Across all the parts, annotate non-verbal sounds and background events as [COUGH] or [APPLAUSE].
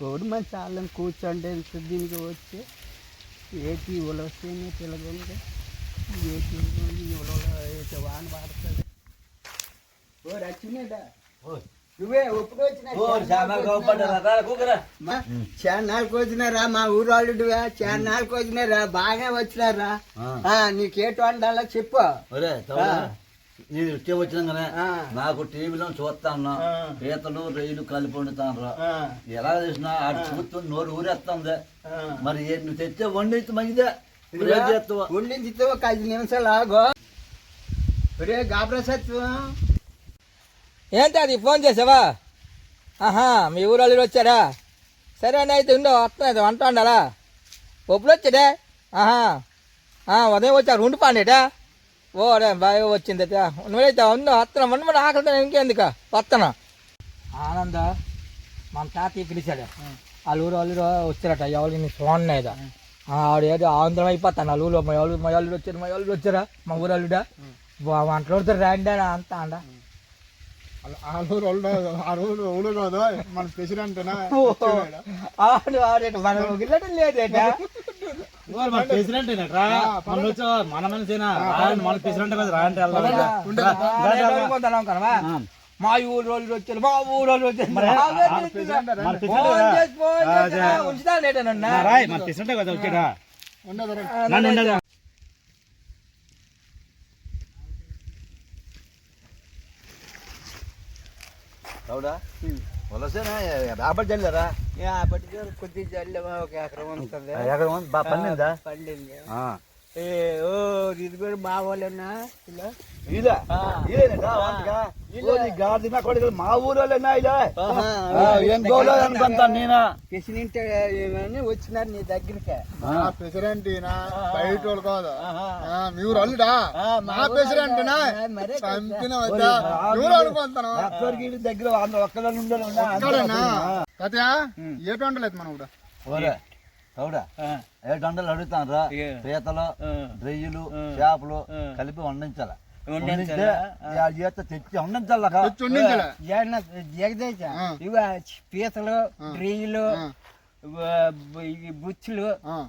Road మంచి వాళ్ళని కూర్చోండి దీనికి వచ్చి ఏటి ఉలవస్తేనే పిల్లగొంది ఏటి ఉలవ వాన పడుతుంది. ఓ రచ్చినేదా నువ్వే చాన్నాళ్ళకి వచ్చినారా మా ఊరు వాళ్ళుడువా చాన్నాళ్ళకి వచ్చినారా బాగా వచ్చినారా? ఆ, నీకేటి వండాలో చెప్పు. నేను ఇట్టే వచ్చినాం కదా ఆ. నాకు టీవీలో చూస్తాను. పీతలు రొయ్యలు కలిపి వండుతాను ఎలా చేసినా ఆడు చూస్తూ నోరు ఊరేస్తుంది. మరి నువ్వు తెచ్చే వండి మంచిదే. ఉండింది ఒక ఐదు నిమిషాలు ఆగో. ఒరే గాబరా సత్వం ఏంటి అది? ఫోన్ చేసావా? ఆహా మీ ఊరు వాళ్ళు వచ్చారా? సరే అని అయితే ఉండో వస్తున్నది వంట వండాలా? ఒప్పుడు వచ్చాడే? ఆహా. ఆ, ఉదయం వచ్చారు ఉండి పాండేటా? ఓ అరే బాగా వచ్చింది నువ్వైతే ఉందో వస్తున్నా మొన్న మన ఆకలితో ఇంకెందుకు? వస్తున్నా ఆనంద మన తాతయ్య పిలిచాడు. వాళ్ళ ఊరు వాళ్ళు వచ్చారట ఎవరు నీ ఫోన్ ఏదో ఆవిడ ఏదో ఆంధ్రం అయిపోతాను వాళ్ళ ఊళ్ళో మా వాళ్ళు మా వాళ్ళు వచ్చారు మా వాళ్ళు వచ్చారా? మా ఊరు వాళ్ళుడా? వంటలు వస్తారు రాండి అంత అండ మన ప్రెసిడెంట్ ఆడు ఆడేట మన గిల్లటం లేదేట? మన ప్రెసిడెంట్ మన వచ్చా మన మనిషినా మన ప్రెసిడెంట్ కదా రా అంటే కనవా మా ఊరు వాళ్ళు వచ్చారు మా ఊరు వాళ్ళు వచ్చారు. మరి వలసేనా? రాబడి చల్లారా? యా, అప్పటికే కొద్ది జల్లెమా ఒక ఎకరం ఉంటుంది? బాగా పండిందా. ఆ. ఏ ఓ ఇది కూడా మా వాళ్ళేనా? ఇలా? ఇదా? ఆ. ఇదేనా వంటగా ఓ, నీ నా మా ఊరోళ్ళేనా ఇలా? ఆహా. ఆ, ఏం గోలో అనుకుంటాను నేనా? ప్రెసిడెంట్ ఏమని వచ్చినారు నీ దగ్గరికి? ప్రెసిడెంట్ ఈయన బయట వాళ్ళు కాదు. మీ ఊరు అల్లుడా? మా మా ప్రెసిడెంట్ కదా. చంపిన వద్దా? అనుకుంటాను ఒక్కరికి దగ్గర ఉండాలి ఏ ఉండలేదు మనం కూడా. ఓరే అవుడా ఏ దొండలు అడుగుతాను రా. పీతలు ఆ. రొయ్యలు ఆ. చేపలు. కలిపి వండించాల. తెచ్చి వండించాల? పీతలు. ఈ బుచ్చులు ఆ.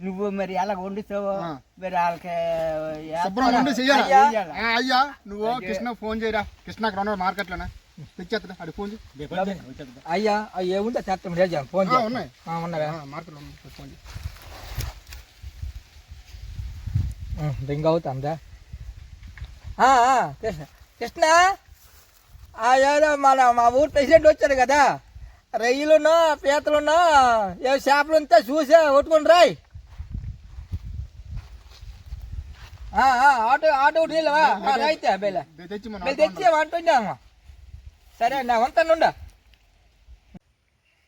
నువ్వు మరి ఎలా వండుతావు. మరి వాళ్ళకి శుభ్రం చెయ్యాలి? అయ్యా. నువ్వు కృష్ణ ఫోన్ చేయరా? కృష్ణ మార్కెట్లోనే తెచ్చేస్తా ఫోన్ అయ్యా అయ్యా ఏముంటే తెస్తాం రేజా ఫోన్. ఉన్నాయి. మార్కెట్ రింగ్ అవుతుందా? ఆ, కృష్ణ కృష్ణ ఆ ఏదో మన మా ఊరు ప్రెసిడెంట్ వచ్చారు కదా. రొయ్యలున్నా పీతలున్నా ఏ చేపలు ఉంటే చూసే కొట్టుకుని రాయ్. ఆ, ఆ, ఆటో ఆటో ఇది తెచ్చి తెచ్చి అంటున్నాము సరే నా వంతనుండ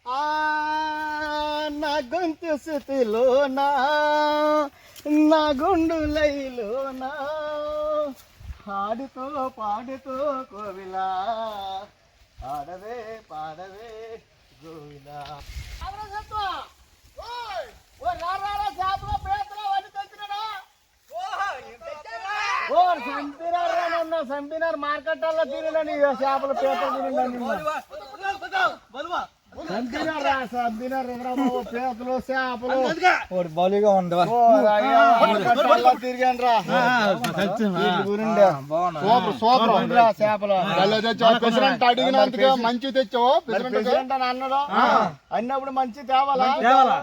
ఆ, నా గొంతు స్థితిలోనా? నా గుండు లైలోనా? పాడుతూ పాడుతూ కోవిలా పాడవే పాడవే గోవిలా. ఓ చంపినారు నన్ను చంపినారు మార్కెట్లో తిరిగిన చేపల పేట చంపినారా చంపినారు ఎదురా బాబు చేపలు బౌలిగా ఉండవా. సూపర్ సూపర్ ఉందిరా చేపలు తెచ్చావు. అడిగినందుకే మంచి తెచ్చావు. ప్రెసిడెంట్ అని అన్నాడు. అన్నప్పుడు మంచి తేవాలా?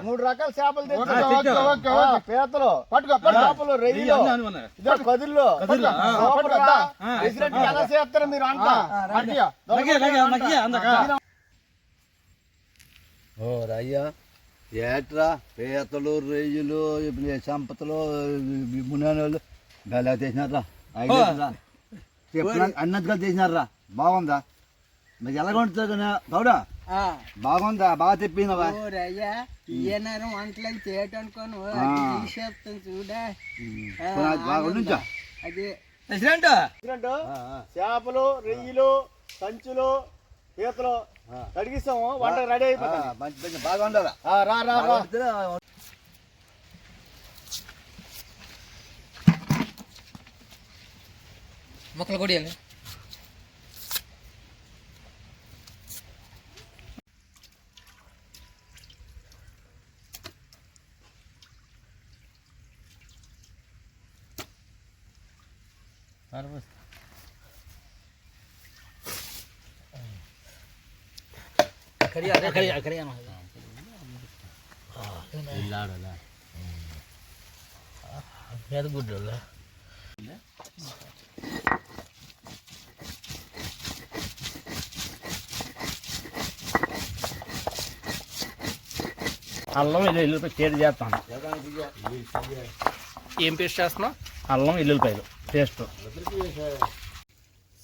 మూడు రకాల చేపలు తెచ్చావు. పీతలు పట్టుకో చేపలు రొయ్యలు. ఇదో కదుల్లో. ప్రెసిడెంట్ ఎలా చేస్తారు మీరు అంట. ఓ రయ్యా ఏట్రా పీతలు రొయ్యలు సంపతలు మునాలు బెల్ల చేసినారా అన్నట్టుగా చేసినారా బాగుందా? మరి ఎలా ఉంటుంది కదా? గౌడా? బాగుందా? బాగా తెప్పినవా? ఈయనారు వంటలు చేయటనుకోను. చూడా. అది చేపలు రొయ్యలు సంచులు చేతిలో కడిగిస్తాము వంట రెడీ అయిపోతుంది. బాగా ఉండాలి రా రా రా. మొక్కలు అల్లం వెల్లుల్లి ఎల్లుల్లిపాయ చేతి చేస్తాను. ఏం పేస్ట్ చేస్తున్నావు? అల్లం ఎల్లుల్లిపాయలు పేస్ట్.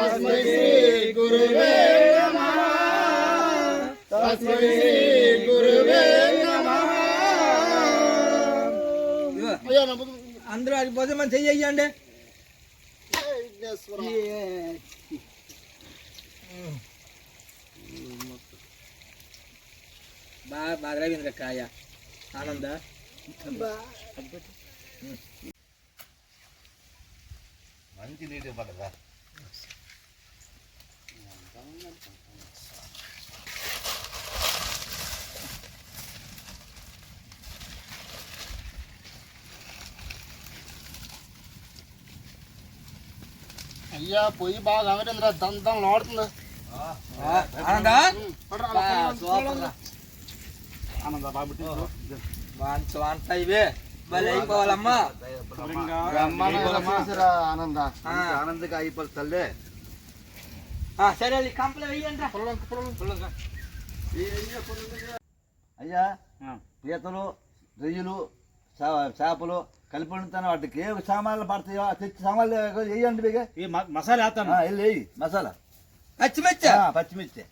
తస్మై శ్రీ గురువే నమః. తస్మై శ్రీ గురువే నమః. అయ్యా నమ్ముదు అందరూ అది పోతే మనం చెయ్యండి. బాగా బాగా రవీంద్ర కాయ ఆనంద. మంచి నీటి పడదా అయ్యా పొయ్యి బాగా అవటంద్ర దంతం లోడుతుంది ఆనంద ఆనంద బాబు వాంచ వంట ఇవే భలే అయిపోవాలమ్మా ఆనంద ఆ. ఆనందగా అయిపోతుంది తల్లే ఆ, సరే అది కంపలు వేయండి అయ్యా పీతలు రొయ్యలు చేపలు కలిపి వండుతాను వాటికి ఏ సామాన్లు పడతాయో తెచ్చి సామాన్లు వేయండి మీకు. మసాలా వేస్తాను. వెళ్ళి వేయి మసాలా. పచ్చిమిర్చి? పచ్చిమిర్చి.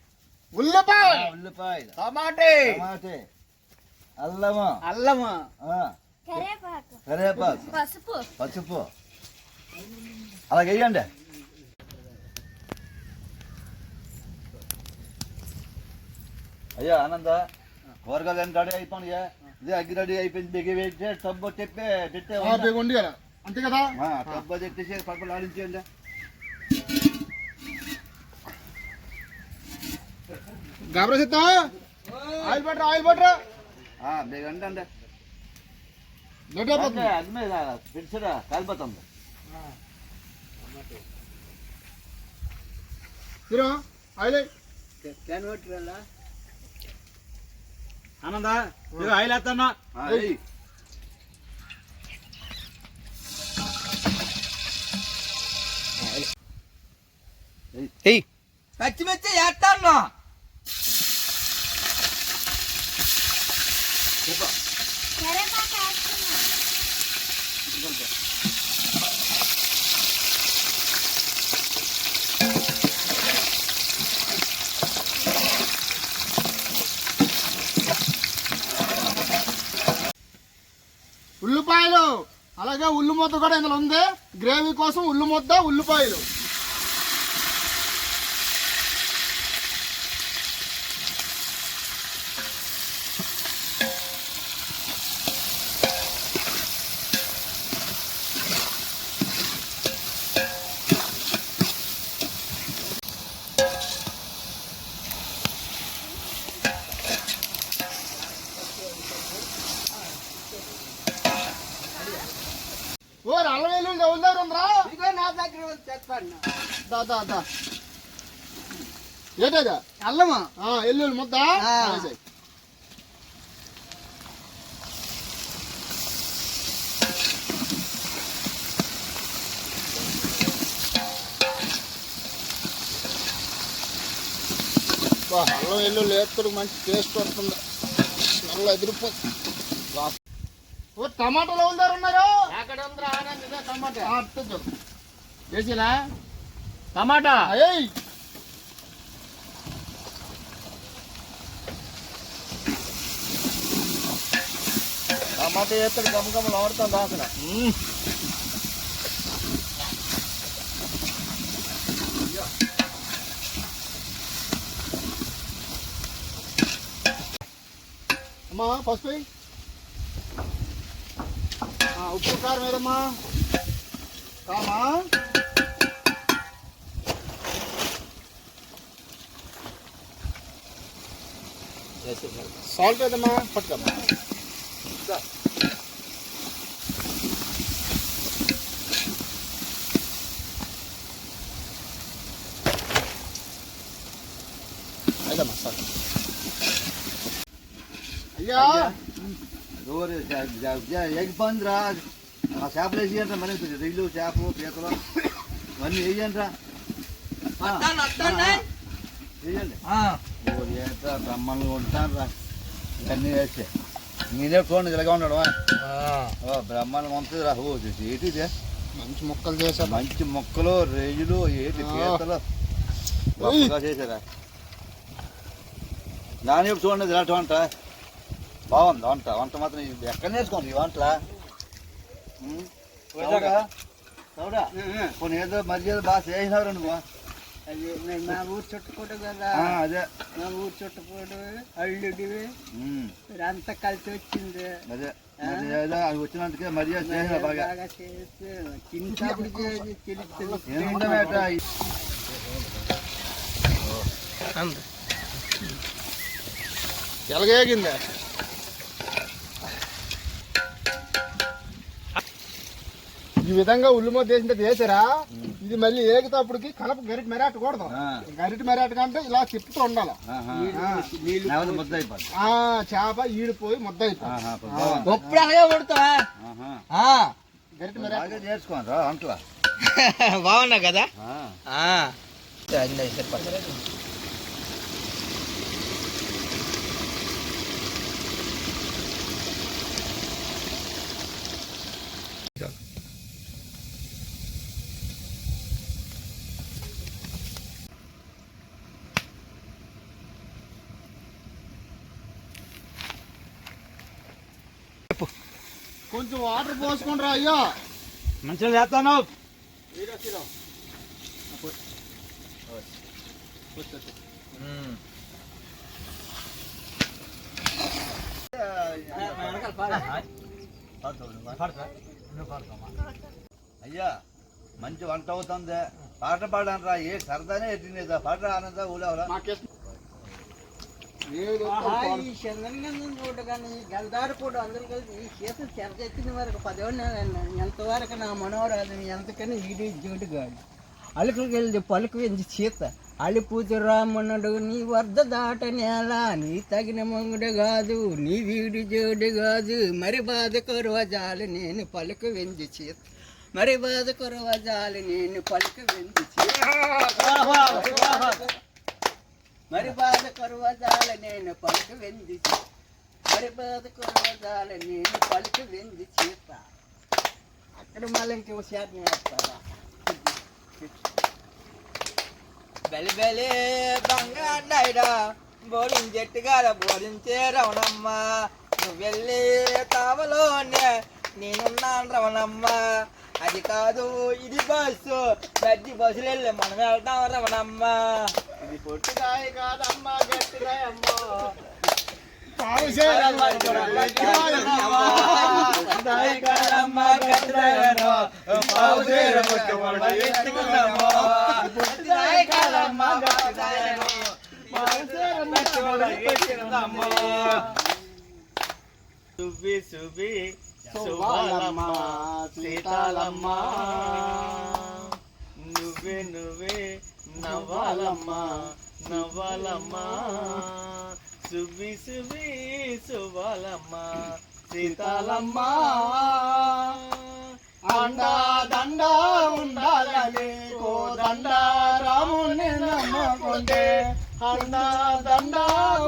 ఉల్లిపాయ ఆ, ఉల్లిపాయలు. టమాటే. టమాటే. అల్లము. అల్లము. కరేపాకు. పసుపు. పసుపు. అలాగే వేయండి అయ్యా ఆనంద కూరగాయలు ఎంత రెడీ అయిపోయినాయా. ఇదే అగ్గి రెడీ అయిపోయింది బిగి వేస్తే టబ్బు ఆ, బేగ ఉండి కదా? అంతే కదా? టబ్బు తెట్టేసి పప్పులు ఆడించేయండి గాబరా సిద్ధం ఆయిల్ పట్టరా ఆయిల్ పట్టరా. బిగ అండి అది మీద పిలిచిరా కాలిపోతుంది. ఆయిల్. వేయ్. ఆనంద ఇదిగో ఆయిల్ వేస్తాను. పచ్చిమిర్చి వేస్తాను కరేపాకు వేస్తున్నా ఉల్లిపాయలు అలాగే ఉల్లి ముద్ద కూడా ఇందులో ఉంది. గ్రేవీ కోసం ఉల్లి ముద్ద ఉల్లిపాయలు. ఓ అల్లం వెల్లుల్లి ఎవరి దగ్గర ఉందిరా? ఇదిగో నా దగ్గర ఉంది, తెస్తాను దా దా దా. ఏంటది? అల్లమా. ఆ, ఎల్లుల్లి ముద్ద? అల్లం వేస్తాడు మంచి టేస్ట్ వస్తుంది. నల్ల ఎదిరిపోతుంది. ఓ టమాటాలు ఎవరు ఉన్నారు చేసినా టమాటా. అయ్యి టమాటా? వేస్తాడు గమగమలు ఆడుతాం దాసిన అమ్మా ఫస్ట్ పోయి ఉప్పు కారం ఏదమ్మా కామా సాల్ట్ ఏదమ్మా పట్టుకమ్మా అయిదమ్మా సార్ అయ్యా రోజు ఎగ్ పందిరా ఆ చేపలు వేసి మరి రైలు చేపలు పీతలు ఇవన్నీ వేయండిరా. వేయండి. ఏంట్రా బ్రహ్మాండంగా ఉంటాను రా ఇవన్నీ వేస్తే. నేనే చూడండి ఇలాగా ఉన్నాడు. ఓ ఉంటుంది రా ఓ ఇది ఏంటి ఇది మంచి ముక్కలు చేసా మంచి మొక్కలు రేయులు ఏంటి. పీతలు. చేశారా? దాని వైపు చూడండి ఇలాంటి వంట బాగుంది వంట వంట మాత్రం ఇది ఎక్కడ నేర్చుకోండి ఈ వంటల ఉమ్, సౌడా సౌడా కొన్ని ఏదో మధ్యలో బాగా చేసినారు నువ్వు అది మరి మా ఊరు చుట్టుకోడు కదా ఆ, అదే మా ఊరు చుట్టుకోడు అల్లుడివి ఉమ్, అంతా కలిసి వచ్చింది అదే మరి ఏదో అది వచ్చినందుకే మర్యాద చేసిన బాగా బాగా చేసి తింటప్పుడు చేసి తెలుస్తుంది ఏముందమేట అంతే. ఎలాగేగింది ఈ విధంగా ఉల్లి ముద్ద వేసింటే చేసారా? ఇది మళ్ళీ ఏగుతప్పటికి కలప గరిటి మెరాటకూడదు. గరిటి మెరాట కంటే ఇలా తిప్పుతూ ఉండాలి. చేప ఈడిపోయి ముద్ద అయిపోయి అలాగే కొడుతావా? గరిటి మెరాట [LAUGHS] బాగున్నా కదా? కొంచెం వాటర్ పోసుకుంటారా అయ్యో? మంచిగా చేస్తాను. అయ్యా మంచి వంట అవుతుంది. పాట పాడనరా ఏ సరదానే ఎట్టినేదా పాట ఆనందా ఏదో ఈ చంద్రగంధం చూడగానే ఈ గల్దారు కూడా అందరూ కలిసి ఈ చేతులు చెరచెత్తిన వరకు పదేవాడు ఎంతవరకు నా మనోరాజు ఎంతకని ఈడి జోడుగాడు అలుకుకి వెళ్ళి పలుకు వెంచి చీత అలిపూజ రామణుడు నీ వద్ద దాట నేల నీ తగిన మంగుడు కాదు నీ వీడి జోడు కాదు. మరి బాధ కొరవజాలు నేను పలుకు వెంచి చీత మరి బాధ కొరవజాలు నేను పలుకు వెంచి చీత. మరి బాధ కొరవజాల నేను పలుకు వెంది మరి బాధ కొరవజాల నేను పలుకు వెంది చేత. అక్కడ మళ్ళీ ఇంకో శాతం వేస్తారా బలి బలి బంగాడాయిడా బోలింగ్ జట్టుగాల బోలించే రవణమ్మ నువ్వు వెళ్ళి తావలోనే నేనున్నాను రవణమ్మ. అది కాదు ఇది బస్సు. గడ్డి బస్సులు వెళ్ళి మనం వెళ్తాం రవణమ్మ. ఇది పొట్టిదాయి కాదమ్మా గట్టిదాయమ్మా. సుబ్బి సుబ్బి సువ్వాలమ్మ సీతాలమ్మ. నువ్వే నువ్వే నవ్వాలమ్మ నవ్వాలమ్మ. సుబి సుబి సువాలమ్మా సీతాలమ్మా అండా దండ ఉండాలని కో దండ రాముని నమ్మకుంటే అండా దండ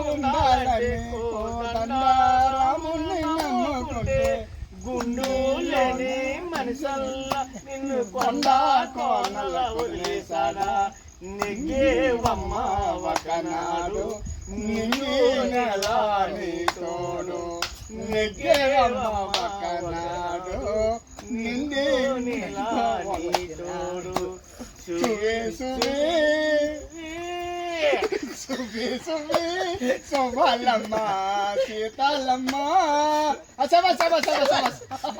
ఉండాలని కో దండ రాముని నమ్మకుంటే గుండు లేని మనిషల్లా నిన్ను కొండ కోనల వదిలేసాడా నిగ్గేవమ్మ ఒకనాడు నిన్ను నెల నీ తోడు నెగ్గేరమ్మ పక్కనాడు నిండే నీలాని తోడు సువే సువే సువే సువే సువాలమ్మ సీతాలమ్మ సభ సభ సభ సభ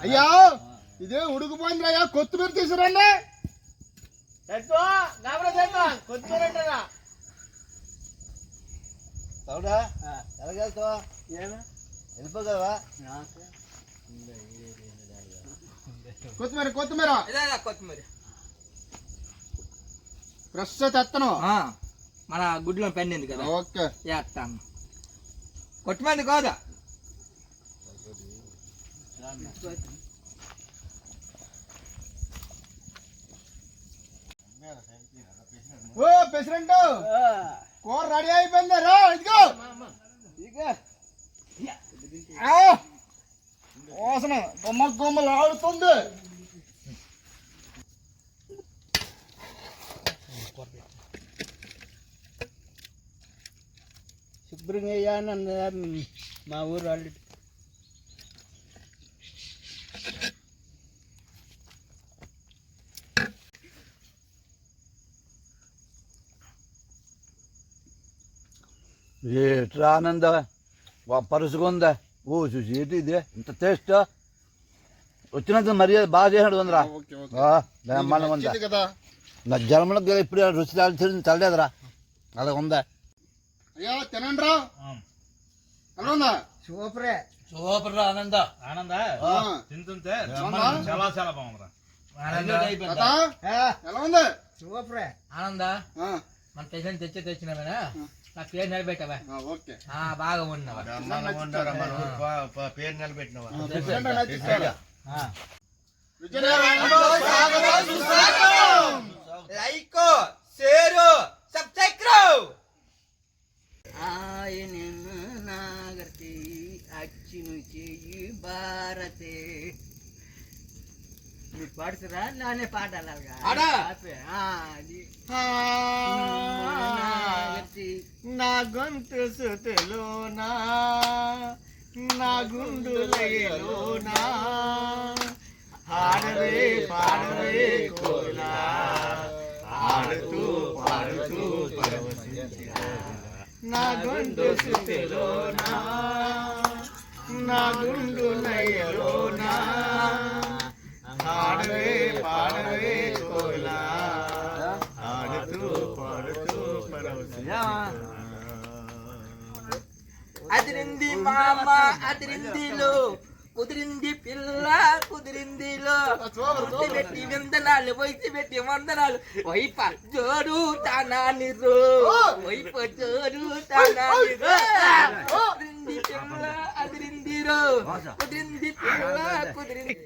అయ్యా ఇదే ఉడుకుపోయిందిరయ్యా కొత్తిమీర తీసుకురండి. ఎలాగెళ్తావా కొత్తిమీర కొత్తిమీర. కొత్తిమీర. ఫ్రెష్ తెత్తను. ఆ, మన గుడ్లో పెండింది కదా. ఓకే. చేస్తాను కొట్టిమంది కాదా ఓ ప్రెసిడెంట్ కూర రెడీ అయిపోయింది రా ఇదిగో ఆ! వాసన గుమ్మ గుమ్మలు ఆడుతుంది శుభ్రంగా వేయాలన్న మా ఊరు వాళ్ళు ఏట్రా ఆనంద పరుసుగా ఉందా ఓ చూసి ఏంటి ఇది ఇంత టేస్ట్ వచ్చినంత మర్యాద బాగా చేసినాడు ఉందిరా ఓకే ఓకే ఆ, బ్రహ్మాండంగా ఉందా నా జన్మలో ఇప్పుడు రుచి తెలిసి చల్లలేదురా అలా ఉందా అయ్యా తినండి రా సూపరే సూపర్ ఆనంద ఆనంద ఆ. తింటుంటే? చాలా చాలా బాగుందిరా ఎలా ఉంది సూపరే ఆనంద మన పేషెంట్ తెచ్చి తెచ్చినామేనా? నా పేరు నిలబెట్టావా? బాగా ఉన్నావా? పేరు నిలబెట్టినవా? President like share subscribe. ఆయన నాగర్తి అచ్చిను చెయ్యి భారతే. పాడుతురా? నానే నాగర్తి నా గొంతు సుతిలోనా? నా గుండులలోనా ఆడవే పాడవే కోలా. ఆడుతూ పాడుతూ. నా గొంతు సుతిలోనా? నా గుండు నయ్యలోనా ఆడవే పాడవే కోలా. ఆడుతూ పాడుతూ పరవశించినా. అదిరింది మామ అదిరిందిలో. కుదిరింది పిల్ల కుదిరిందిలో. పుట్టి పెట్టి వందనాలు వయసు పెట్టి వందనాలు. వైప జోరు తానాని వైప జోరు తానాని కుదిరింది పిల్ల అదిరిందిరో. కుదిరింది పిల్ల కుదిరింది.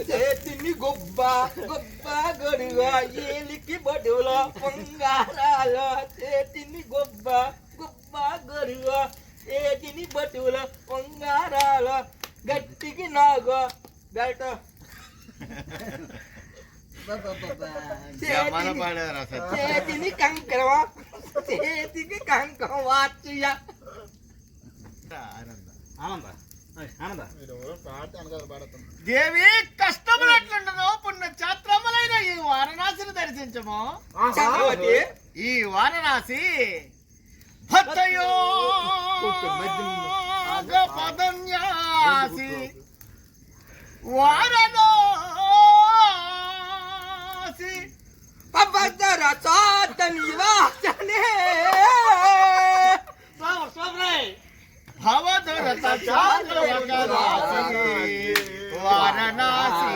చేతిని గొబ్బ గొబ్బ గొడువ ఏలికి బడుల పొంగారాల. చేతిని గొబ్బ గొబ్బ గొడువ చేతిని బటుల పొంగారాల. గట్టికి నాగో. బెల్ట. చేతిని- కంకరమా చేతికి కంకరం వాచ్య. ఆనంద. ఆనంద. దేవి కష్టములట్లుండను పుణ్య ఛాత్రములైన ఈ వారణాసిని దర్శించము. ఈ వారణాసి భక్తయో పదన్యాసి వారణాసి. పబ్బదర చాతని వాచనే భవదరత చాంద్రవకరాసి వారణాసి.